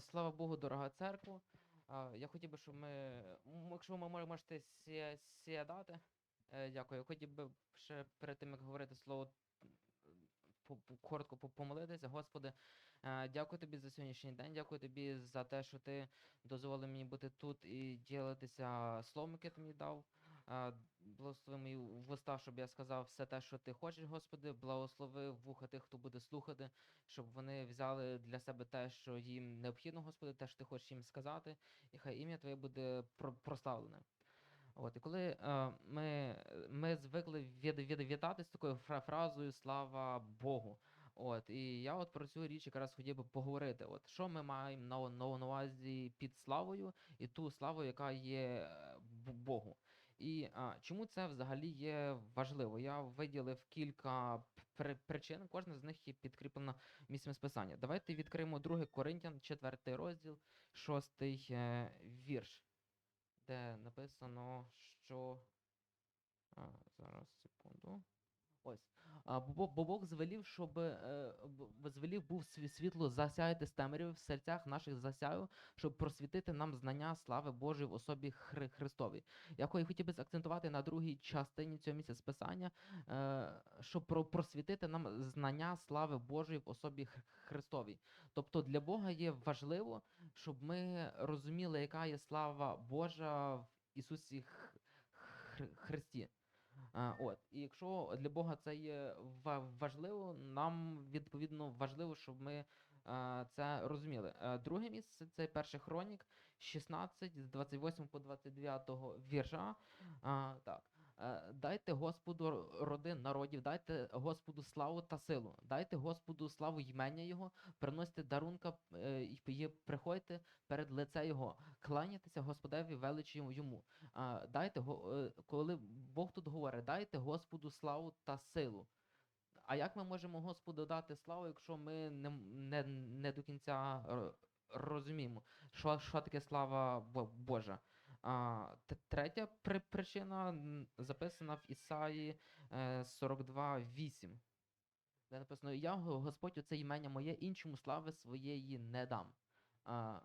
Слава Богу, дорога церква. Я хотів би, щоб ми, якщо ви мо- можете сі- сідати, Е, дякую. Я хотів би ще перед тим, як говорити слово, по- коротко по- помолитися. Господи, е, дякую тобі за сьогоднішній день. Дякую тобі за те, що ти дозволив мені бути тут і ділитися словом, яке ти мені дав. Е, Благослови мої вуста, щоб я сказав все те, що ти хочеш, Господи. Благослови вуха тих, хто буде слухати, щоб вони взяли для себе те, що їм необхідно, Господи, те, що ти хочеш їм сказати, і хай ім'я Твоє буде прославлене. От, і коли е, ми, ми звикли від, від, вітати такою фразою Слава Богу. От, і я от про цю річ якраз хотів би поговорити. От, що ми маємо на, на, на увазі під славою і ту славу, яка є е, Богу. І а, чому це взагалі є важливо? Я виділив кілька при- причин, кожна з них є підкріплена місцем списання. Давайте відкриємо 2 Коринтян, 4 розділ, 6 е, вірш де написано, що. А, зараз секунду. Ось. Бо, бо Бог звелів, щоб е, звелів був сві- світло засяяти з темряви в серцях наших засяю, щоб просвітити нам знання слави Божої в особі Хри, Христовій. Я хотів би акцентувати на другій частині цього місця списання, е, щоб про, просвітити нам знання слави Божої в особі Хр- Христовій. Тобто для Бога є важливо, щоб ми розуміли, яка є слава Божа в Ісусі Христі. А, от, і якщо для Бога це є важливо, нам відповідно важливо, щоб ми це розуміли. Друге місце це перший хронік, 16 з 28 по 29 вірша. Так. Е, Дайте Господу р- роди народів, дайте Господу славу та силу, дайте Господу славу ймення Його, приносьте дарунка е, і приходьте перед лице Його, кланяйтеся Господеві величі йому. Дайте, е, коли Бог тут говорить, дайте Господу славу та силу. А як ми можемо Господу дати славу, якщо ми не, не, не до кінця розуміємо, що, що таке слава Божа? А, третя при, причина записана в Ісаї е, 42.8, де написано: Я Господь, оце імення моє, іншому слави своєї не дам. А,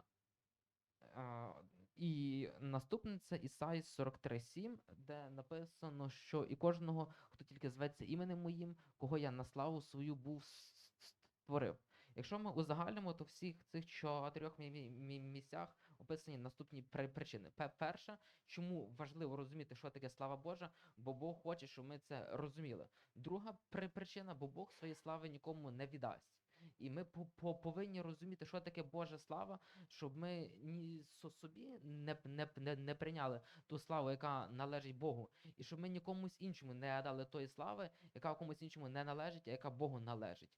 а, і наступне це Ісаї 43.7, де написано, що і кожного, хто тільки зветься іменем моїм, кого я на славу свою був створив. Якщо ми узагальнимо, то всіх цих чотирьох мі- мі- мі- місцях описані наступні при- причини. Пе- Перша, чому важливо розуміти, що таке слава Божа, бо Бог хоче, щоб ми це розуміли. Друга при- причина, бо Бог своєї слави нікому не віддасть. І ми по- по- повинні розуміти, що таке Божа слава, щоб ми ні собі не, не, не, не прийняли ту славу, яка належить Богу, і щоб ми нікомусь іншому не дали тої слави, яка комусь іншому не належить, а яка Богу належить.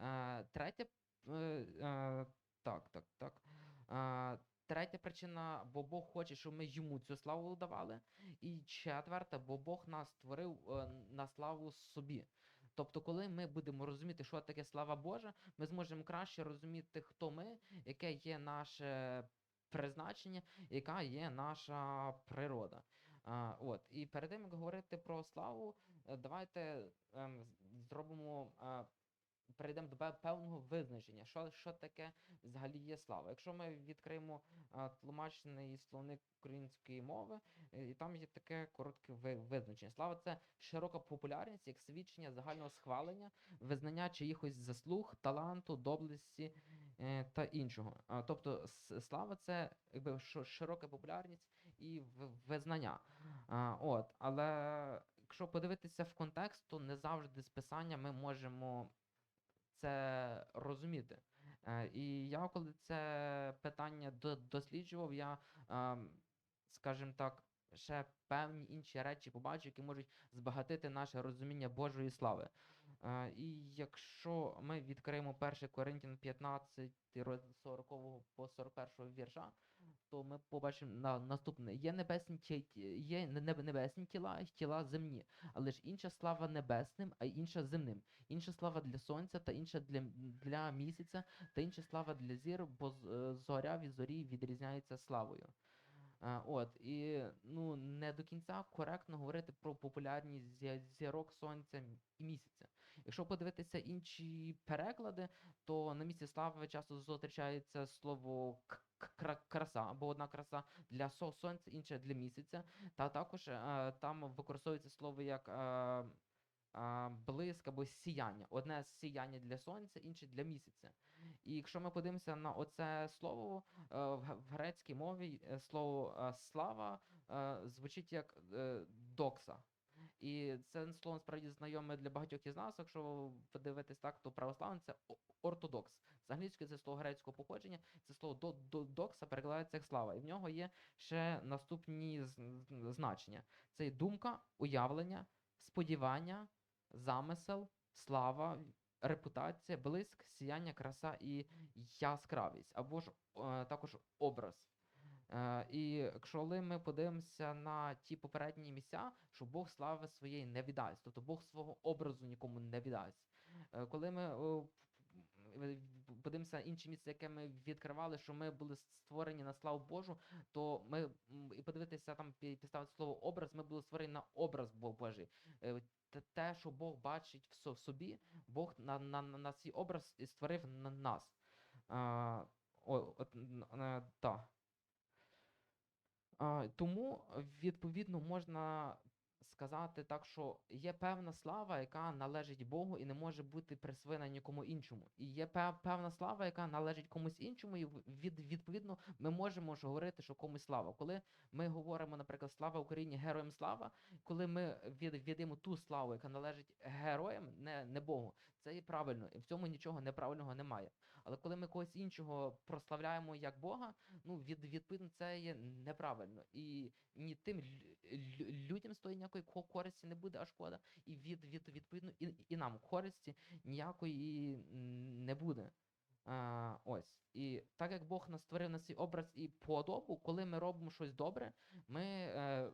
Е, третя, е, так, так, так. Е, третя причина, бо Бог хоче, щоб ми йому цю славу давали. І четверта, бо Бог нас створив е, на славу собі. Тобто, коли ми будемо розуміти, що таке слава Божа, ми зможемо краще розуміти, хто ми, яке є наше призначення, яка є наша природа. А, от. І перед тим, як говорити про славу, е, давайте ем, зробимо. Перейдемо до певного визначення, що, що таке взагалі є слава. Якщо ми відкриємо тлумачений словник української мови, е, і там є таке коротке ви- визначення. Слава це широка популярність як свідчення загального схвалення, визнання чиїхось заслуг, таланту, доблесті е, та іншого. Тобто слава це якби широка популярність і визнання. От, але якщо подивитися в контекст, то не завжди з писання ми можемо це розуміти. Е, І я коли це питання до- досліджував, я, ем, скажімо так, ще певні інші речі побачив, які можуть збагатити наше розуміння Божої слави. Е, І якщо ми відкриємо 1 Коринтян 15, розділ 40 по 41 вірша, то ми побачимо на наступне. Є небесні є не- не- небесні тіла тіла земні, але ж інша слава небесним, а інша земним. Інша слава для сонця, та інша для, для місяця, та інша слава для зір, бо е, зоря від зорі відрізняється славою. А, от, і ну, не до кінця коректно говорити про популярність зірок сонця і місяця. Якщо подивитися інші переклади, то на місці слави часто зустрічається слово краса або одна краса для сонця, інша для місяця. Та також е, там використовується слово як е, е, блиск або сіяння. Одне сіяння для сонця, інше для місяця. І якщо ми подивимося на оце слово е, в грецькій мові, е, слово е, слава звучить як докса. І це слово насправді знайоме для багатьох із нас. Якщо ви подивитесь так, то православний це ортодокс. З англійської це слово грецького походження, це слово до, до докса перекладається як слава. І в нього є ще наступні значення: це думка, уявлення, сподівання, замисел, слава, репутація, блиск, сіяння, краса і яскравість, або ж е, також образ. Е, і коли ми подивимося на ті попередні місця, що Бог слави своєї не віддасть, тобто Бог свого образу нікому не віддасть. Е, Коли ми в- подивимося інші місця, яке ми відкривали, що ми були створені на славу Божу, то ми і подивитися там пі- підставити слово образ, ми були створені на образ Бо- Божий. Те- що Бог бачить в собі, Бог на, на, на, свій образ і створив на нас. А, о, от, н- е, та. А, тому, відповідно, можна сказати так, що є певна слава, яка належить Богу і не може бути присвоєна нікому іншому. І є пев- певна слава, яка належить комусь іншому, і від, відповідно ми можемо ж говорити, що комусь слава. Коли ми говоримо, наприклад, слава Україні, героям слава, коли ми від, віддаємо ту славу, яка належить героям, не, не Богу, це і правильно, і в цьому нічого неправильного немає. Але коли ми когось іншого прославляємо як Бога, ну від, відповідно це є неправильно. І ні тим лю- лю- людям з тої ніякої користі не буде, а шкода, і від, від відповідно і, і нам користі ніякої не буде. А, ось. І так як Бог нас створив на свій образ і подобу, коли ми робимо щось добре, ми е,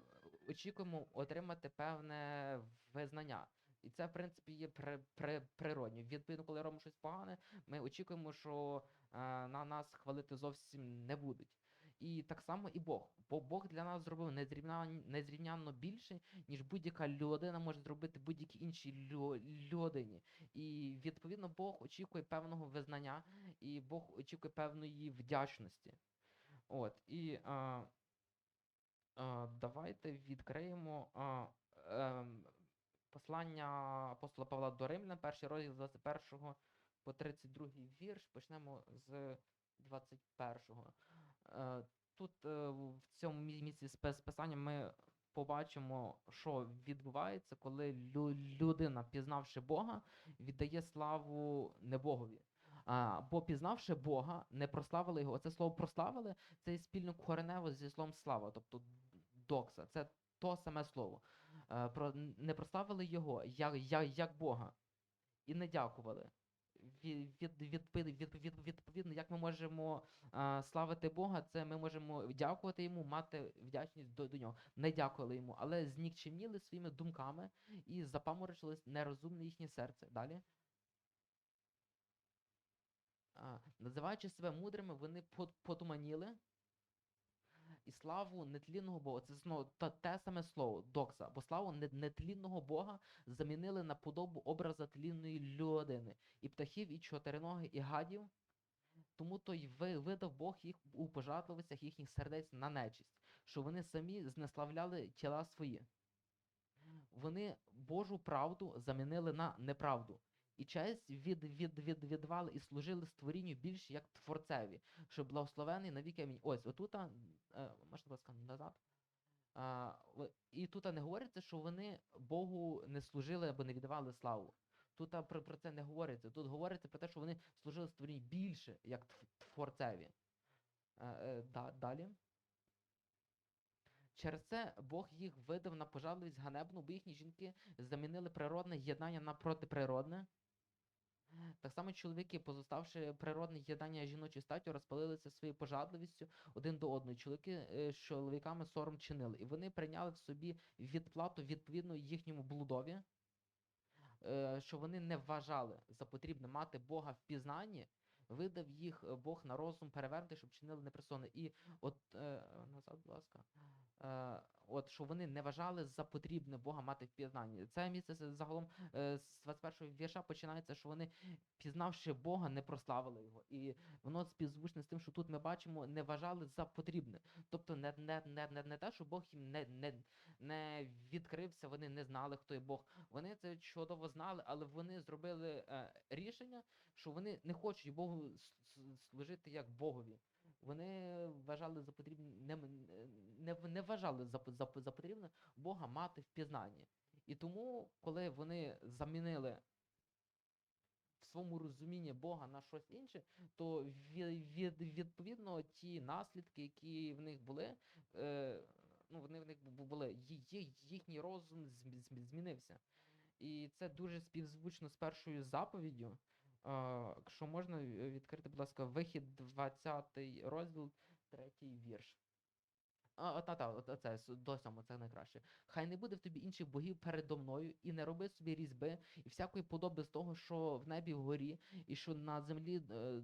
очікуємо отримати певне визнання. І це, в принципі, є при, при, природньо. Відповідно, коли робимо щось погане, ми очікуємо, що е, на нас хвалити зовсім не будуть. І так само і Бог. Бо Бог для нас зробив незрівнянно, більше, ніж будь-яка людина може зробити будь-якій іншій лю- людині. І відповідно Бог очікує певного визнання, і Бог очікує певної вдячності. От, і а, а, давайте відкриємо а, ем, послання апостола Павла до Римлян, перший розділ з 21 по 32 вірш. Почнемо з 21-го. Е, Тут е, в цьому мі- місці спецписання ми побачимо, що відбувається, коли людина, пізнавши Бога, віддає славу не Богові. Бо пізнавши Бога, не прославили його. Оце слово прославили це спільно коренево зі словом слава, тобто докса. Це то саме слово. Е, про, не прославили його як, як, як Бога і не дякували. Від, від, від, від, відповідно, як ми можемо а, славити Бога, це ми можемо дякувати йому, мати вдячність до, до нього. Не дякували йому, але знікчемніли своїми думками і запаморочились нерозумне їхнє серце. Далі. А, називаючи себе мудрими, вони пот- потуманіли і славу нетлінного Бога. Це знову те саме слово докса, бо славу нетлінного Бога замінили на подобу образа тлінної людини, і птахів, і чотириногих, і гадів. Тому то й видав Бог їх у пожадливостях їхніх сердець на нечисть, що вони самі знеславляли тіла свої. Вони Божу правду замінили на неправду. І честь від, від, від, віддавали і служили створінню більше як творцеві, що благословений навіки амінь. Ось, отута, е, можна, будь ласка, назад. А, і тут не говориться, що вони Богу не служили або не віддавали славу. Тут про, про це не говориться. Тут говориться про те, що вони служили створінню більше як творцеві. Е, е, да, далі. Через це Бог їх видав на пожадливість ганебну, бо їхні жінки замінили природне єднання на протиприродне. Так само чоловіки, позоставши природне єднання жіночою статтю, розпалилися своєю пожадливістю один до одного. Чоловіки е, з чоловіками сором чинили, і вони прийняли в собі відплату відповідно їхньому блудові, е, що вони не вважали за потрібне мати Бога в пізнанні, видав їх е, Бог на розум перевернути, щоб чинили непристойне. І от назад, будь ласка. Е, От що вони не вважали за потрібне Бога мати в пізнанні. Це місце загалом е, з 21 вірша починається, що вони, пізнавши Бога, не прославили його. І воно співзвучне з тим, що тут ми бачимо, не вважали за потрібне. Тобто не, не, не, не, не те, що Бог їм не, не, не відкрився, вони не знали, хто є Бог. Вони це чудово знали, але вони зробили е, рішення, що вони не хочуть Богу служити як Богові. Вони вважали за потрібне, не, не, не вважали за, за, за потрібне Бога мати в пізнанні. І тому, коли вони замінили в своєму розумінні Бога на щось інше, то від, від, відповідно ті наслідки, які в них були, е, ну вони в них бу- були, їхній розум зм- зм- змінився. І це дуже співзвучно з першою заповіддю. Якщо можна е, відкрити, будь ласка, вихід 20 розділ, третій вірш. А, та, та, оце, до сьому, це найкраще. Хай не буде в тобі інших богів передо мною, і не роби собі різьби, і всякої подоби з того, що в небі вгорі, і що на землі, е,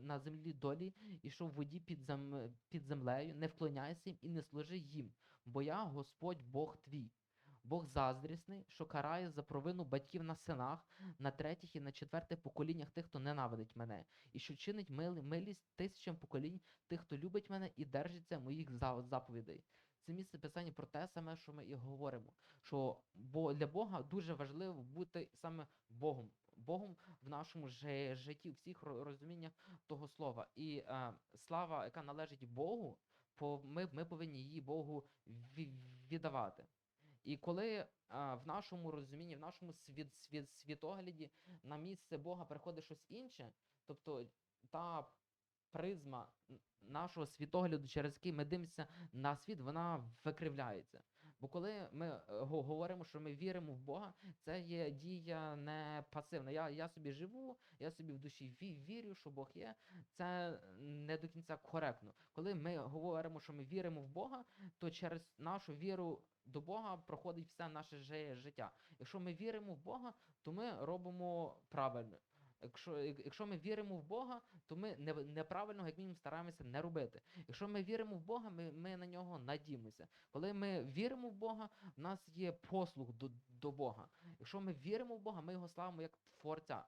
на землі долі, і що в воді під, зем, під землею, не вклоняйся їм і не служи їм, бо я Господь Бог твій. Бог заздрісний, що карає за провину батьків на синах, на третіх і на четверте поколіннях тих, хто ненавидить мене, і що чинить мили, милість тисячам поколінь тих, хто любить мене і держиться моїх заповідей. Це місце писання про те саме, що ми і говоримо. Що бо для Бога дуже важливо бути саме Богом. Богом в нашому жи- житті, всіх розуміннях того слова. І е, слава, яка належить Богу, по, ми, ми повинні її Богу віддавати. І коли а, в нашому розумінні, в нашому світ, світ, світогляді на місце Бога приходить щось інше, тобто та призма нашого світогляду, через який ми дивимося на світ, вона викривляється. Бо коли ми е, го- говоримо, що ми віримо в Бога, це є дія не пасивна. Я, я собі живу, я собі в душі вірю, що Бог є. Це не до кінця коректно. Коли ми говоримо, що ми віримо в Бога, то через нашу віру до Бога проходить все наше жи- життя. Якщо ми віримо в Бога, то ми робимо правильно. Якщо, якщо ми віримо в Бога, то ми не, неправильно, як мінімум, стараємося не робити. Якщо ми віримо в Бога, ми, ми на нього надіємося. Коли ми віримо в Бога, в нас є послуг до, до Бога. Якщо ми віримо в Бога, ми його славимо як Творця.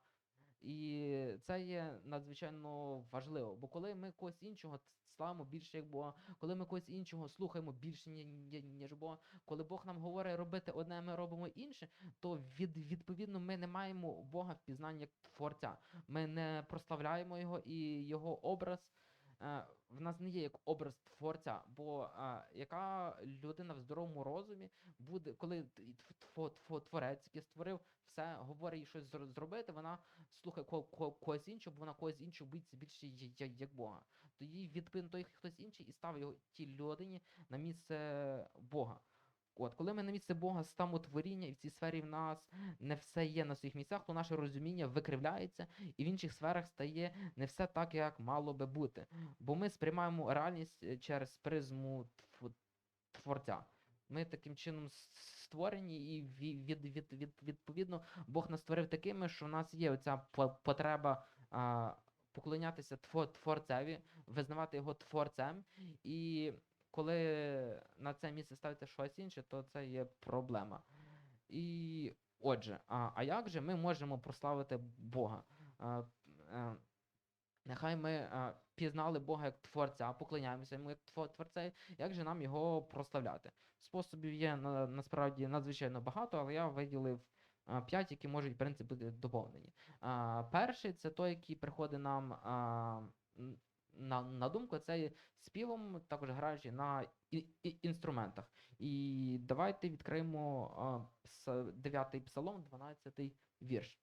І це є надзвичайно важливо. Бо коли ми когось іншого славимо більше як Бога, коли ми когось іншого слухаємо більше, ні- ні- ніж Бога, коли Бог нам говорить робити одне, ми робимо інше, то від, відповідно ми не маємо Бога в пізнанні як Творця. Ми не прославляємо його і його образ. Е, В нас не є як образ творця, бо е, яка людина в здоровому розумі буде, коли творець, який створив все, говорить щось зробити, вона слухає ко- ко- когось іншого, бо вона когось іншого боїться більше як Бога. Тоді відповідно той хтось інший і ставить його тій людині на місце Бога. От, коли ми на місце Бога ставимо творіння, і в цій сфері в нас не все є на своїх місцях, то наше розуміння викривляється, і в інших сферах стає не все так, як мало би бути. Бо ми сприймаємо реальність е, через призму творця. Ми таким чином створені, і ві- від, від, від, відповідно Бог нас створив такими, що в нас є оця потреба поклонятися творцеві, визнавати його творцем. І коли на це місце ставити щось інше, то це є проблема. І отже, а, а як же ми можемо прославити Бога? А, е, Нехай ми е, пізнали Бога як Творця, поклоняємося йому як Тво- Творцеві, як же нам його прославляти? Способів є на, насправді надзвичайно багато, але я виділив е, п'ять, які можуть, в принципі, бути доповнені. А, перший це той, який приходить нам а, на, на думку, це співом, також граючи на і, і, інструментах. І давайте відкриємо а, 9 псалом, 12 вірш.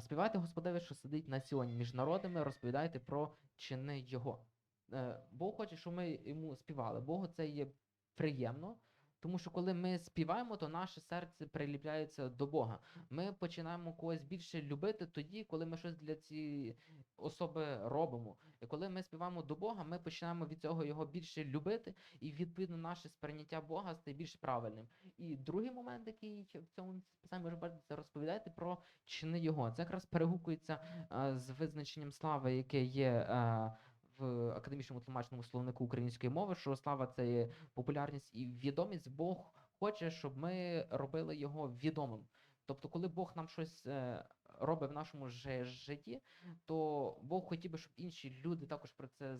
Співайте Господеві, що сидить на сіоні між народами, розповідайте про чини Його. Е, Бог хоче, щоб ми йому співали. Богу це є приємно, тому що коли ми співаємо, то наше серце приліпляється до Бога. Ми починаємо когось більше любити тоді, коли ми щось для цієї особи робимо. І коли ми співаємо до Бога, ми починаємо від цього його більше любити, і відповідно наше сприйняття Бога стає більш правильним. І другий момент, який в цьому писанні може бачити, це розповідайте про чини його. Це якраз перегукується е, з визначенням слави, яке є е, в академічному тлумачному словнику української мови, що слава це є популярність і відомість. Бог хоче, щоб ми робили його відомим. Тобто, коли Бог нам щось е, робить в нашому житті, то Бог хотів би, щоб інші люди також про це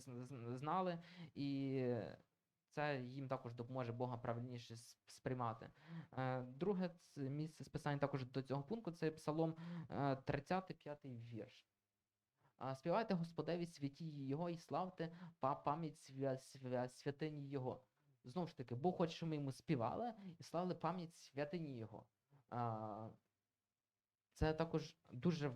знали, і це їм також допоможе Бога правильніше сприймати. Е, Друге місце списання також до цього пункту це Псалом е, 35 вірш. Співайте Господеві святі Його і славте пам'ять свя, свя, святині Його. Знову ж таки, Бог хоче, щоб ми йому співали і славили пам'ять святині Його. Це також дуже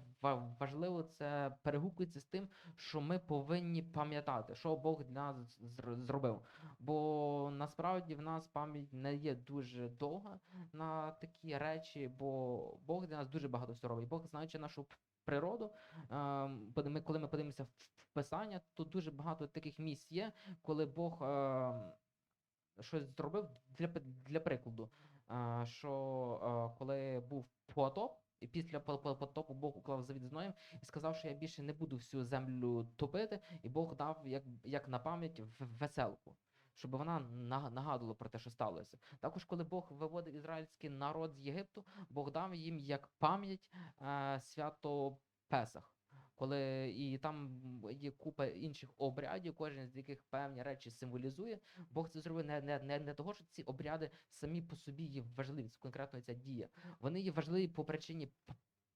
важливо, це перегукується з тим, що ми повинні пам'ятати, що Бог для нас зр- зробив. Бо насправді в нас пам'ять не є дуже довга на такі речі, бо Бог для нас дуже багато всього робить. Бог, знаючи нашу природу, ем, ми, коли ми подивимося в Писання, то дуже багато таких місць є, коли Бог ем, щось зробив для, для прикладу. е, Що е, коли був потоп, і після по- по- потопу Бог уклав завіт з і сказав, що я більше не буду всю землю топити, і Бог дав як, як на пам'ять веселку. Щоб вона на- нагадувала про те, що сталося. Також, коли Бог виводив ізраїльський народ з Єгипту, Бог дав їм як пам'ять е, свято Песах. Коли і там є купа інших обрядів, кожен з яких певні речі символізує. Бог це зробив не, не, не, не того, що ці обряди самі по собі є важливі, конкретно ця дія. Вони є важливі по причині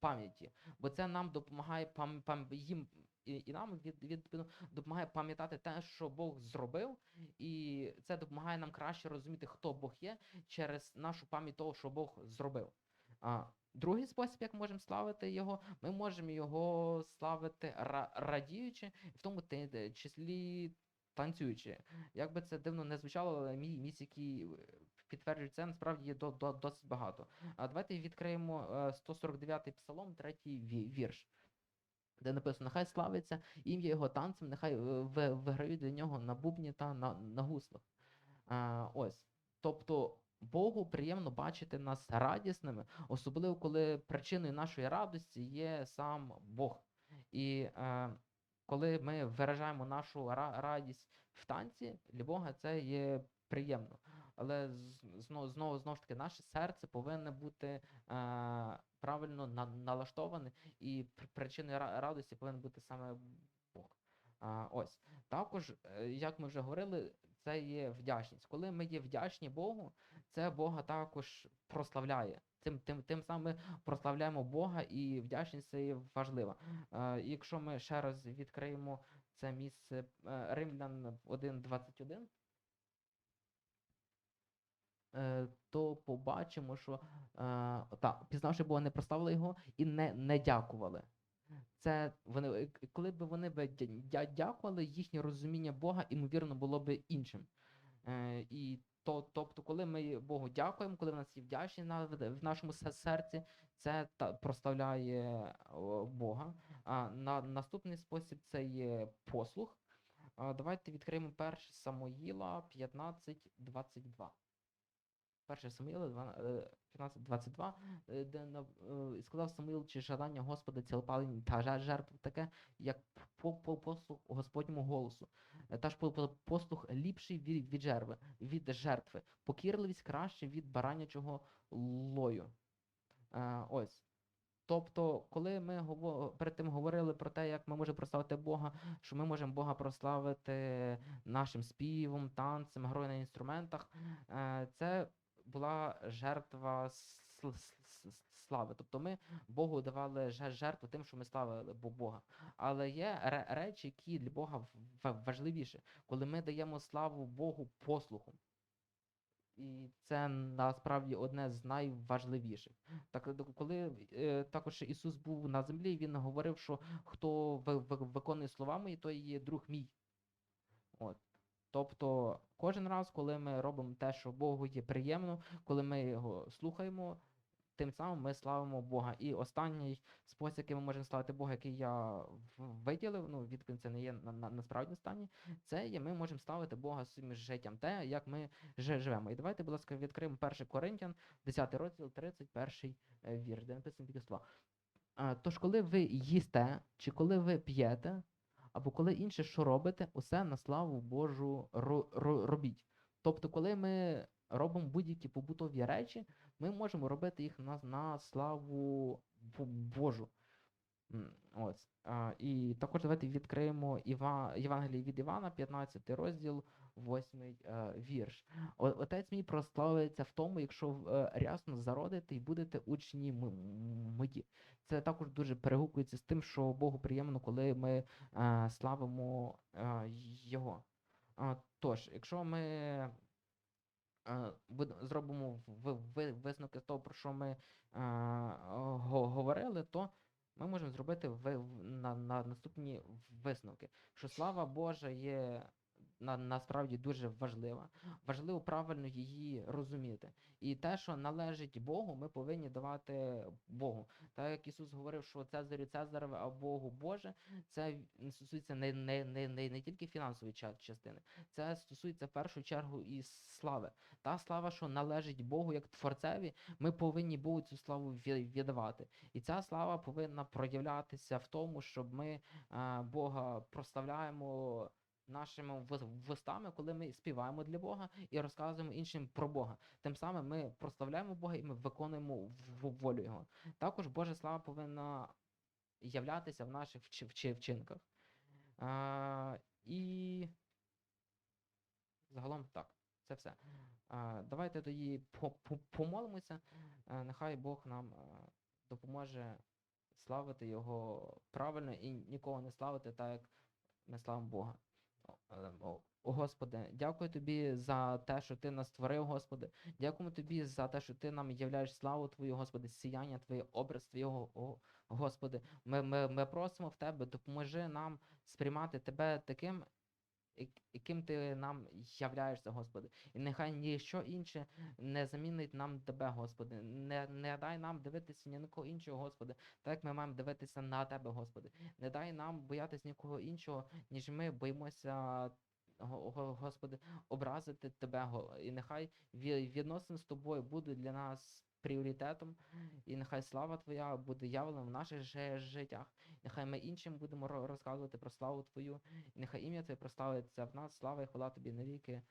пам'яті, бо це нам допомагає пам, пам, їм і, і нам від, відповідно допомагає пам'ятати те, що Бог зробив, і це допомагає нам краще розуміти, хто Бог є через нашу пам'ять того, що Бог зробив. А, другий спосіб, як можемо славити його, ми можемо його славити ра- радіючи, в тому числі танцюючи. Як би це дивно не звучало, але мій місць, які підтверджують це, насправді є до, до, досить багато. А давайте відкриємо е, 149-й псалом, третій ві- вірш. Де написано, нехай славиться ім'я його танцем, нехай е, виграють для нього на бубні та на, на гуслах. А, ось. Тобто Богу приємно бачити нас радісними, особливо коли причиною нашої радості є сам Бог. І е, коли ми виражаємо нашу радість в танці, для Бога це є приємно. Але знову, знову, ж таки, наше серце повинно бути е, правильно на, налаштоване, і пр- причиною ра- радості повинен бути саме Бог. А, ось. Також, е, як ми вже говорили, це є вдячність. Коли ми є вдячні Богу, це Бога також прославляє. Тим, тим, тим самим прославляємо Бога і вдячність це є важлива. Е, якщо ми ще раз відкриємо це місце е, Римлян 1.21, е, то побачимо, що е, так, пізнавши Бога, не прославили його і не, не дякували. Це вони, е, коли б вони б дя- дя- дякували, їхнє розуміння Бога, ймовірно, було б іншим. Е, і то, тобто, коли ми Богу дякуємо, коли в нас є вдячність в нашому серці, це та, прославляє Бога. А на, наступний спосіб це є послух. Давайте відкриємо 1 Самуїла 15.22. 1 Самуїла 15.22, е, де на- е, і сказав Самуїл, чи жадання Господа цілопалень та жертв таке, як по, по послух Господньому голосу. Е, Та ж по- по- послух ліпший від, від жерви, від жертви, покірливість краще від баранячого лою. Е, ось. Тобто, коли ми перед тим говорили про те, як ми можемо прославити Бога, що ми можемо Бога прославити нашим співом, танцем, грою на інструментах, е, це була жертва слави. Тобто ми Богу давали жертву тим, що ми славили Бо- Бога. Але є речі, які для Бога в- важливіші, коли ми даємо славу Богу послухом. І це насправді одне з найважливіших. Так, коли е, також Ісус був на землі, Він говорив, що хто ви- ви- виконує слова мої, той є друг мій. От. Тобто, кожен раз, коли ми робимо те, що Богу є приємно, коли ми його слухаємо, тим самим ми славимо Бога. І останній спосіб, який ми можемо славити Бога, який я виділив, ну, відповідь це не є на, на, насправді останній, це є ми можемо славити Бога своїм життям, те, як ми жи- живемо. І давайте, будь ласка, відкриємо 1 Коринтян, 10 розділ, 31 е, вірш, де написано такі слова. «Е, Тож, коли ви їсте, чи коли ви п'єте, або коли інше що робите, усе на славу Божу ро- ро- робіть. Тобто, коли ми робимо будь-які побутові речі, ми можемо робити їх на, на славу Божу. Ось. А, і також давайте відкриємо Іва... Євангеліє від Івана, 15 розділ, 8 е, вірш. О- Отець мій прославиться в тому, якщо е, рясно зародите і будете учні мої. Це також дуже перегукується з тим, що Богу приємно, коли ми е, славимо е, Його. А, тож, якщо ми е, зробимо висновки з того, про що ми е, го- говорили, то ми можемо зробити ви- на, на наступні висновки, що слава Божа є на, насправді дуже важлива. Важливо правильно її розуміти. І те, що належить Богу, ми повинні давати Богу. Так як Ісус говорив, що Цезарю Цезареве, а Богу Боже, це стосується не, не, не, не, не тільки фінансової ча- частини, це стосується в першу чергу і слави. Та слава, що належить Богу як Творцеві, ми повинні Богу цю славу віддавати. І ця слава повинна проявлятися в тому, щоб ми е, Бога прославляємо нашими вустами, коли ми співаємо для Бога і розказуємо іншим про Бога. Тим самим ми прославляємо Бога і ми виконуємо волю Його. Також Божа слава повинна являтися в наших вчи- вчи- вчинках. А, і загалом так, це все. А, давайте тоді по- по- помолимося. Е, Нехай Бог нам допоможе славити Його правильно і нікого не славити так, як ми славимо Бога. Е, о, Господи, дякую тобі за те, що ти нас створив, Господи. Дякуємо тобі за те, що ти нам являєш славу Твою, Господи, сіяння Твоє, образ Твого, о, Господи. Ми, ми, ми просимо в Тебе, допоможи нам сприймати Тебе таким, яким ти нам являєшся, Господи. І нехай ніщо інше не замінить нам Тебе, Господи. Не, не дай нам дивитися ні на кого іншого, Господи, так як ми маємо дивитися на Тебе, Господи. Не дай нам боятися нікого іншого, ніж ми боїмося. Го- го- Господи, образити Тебе, і нехай ві- відносини з тобою будуть для нас пріоритетом, і нехай слава Твоя буде явлена в наших же життях. Нехай ми іншим будемо розказувати про славу Твою, і нехай ім'я Твоє прославиться в нас, слава і хвала Тобі навіки.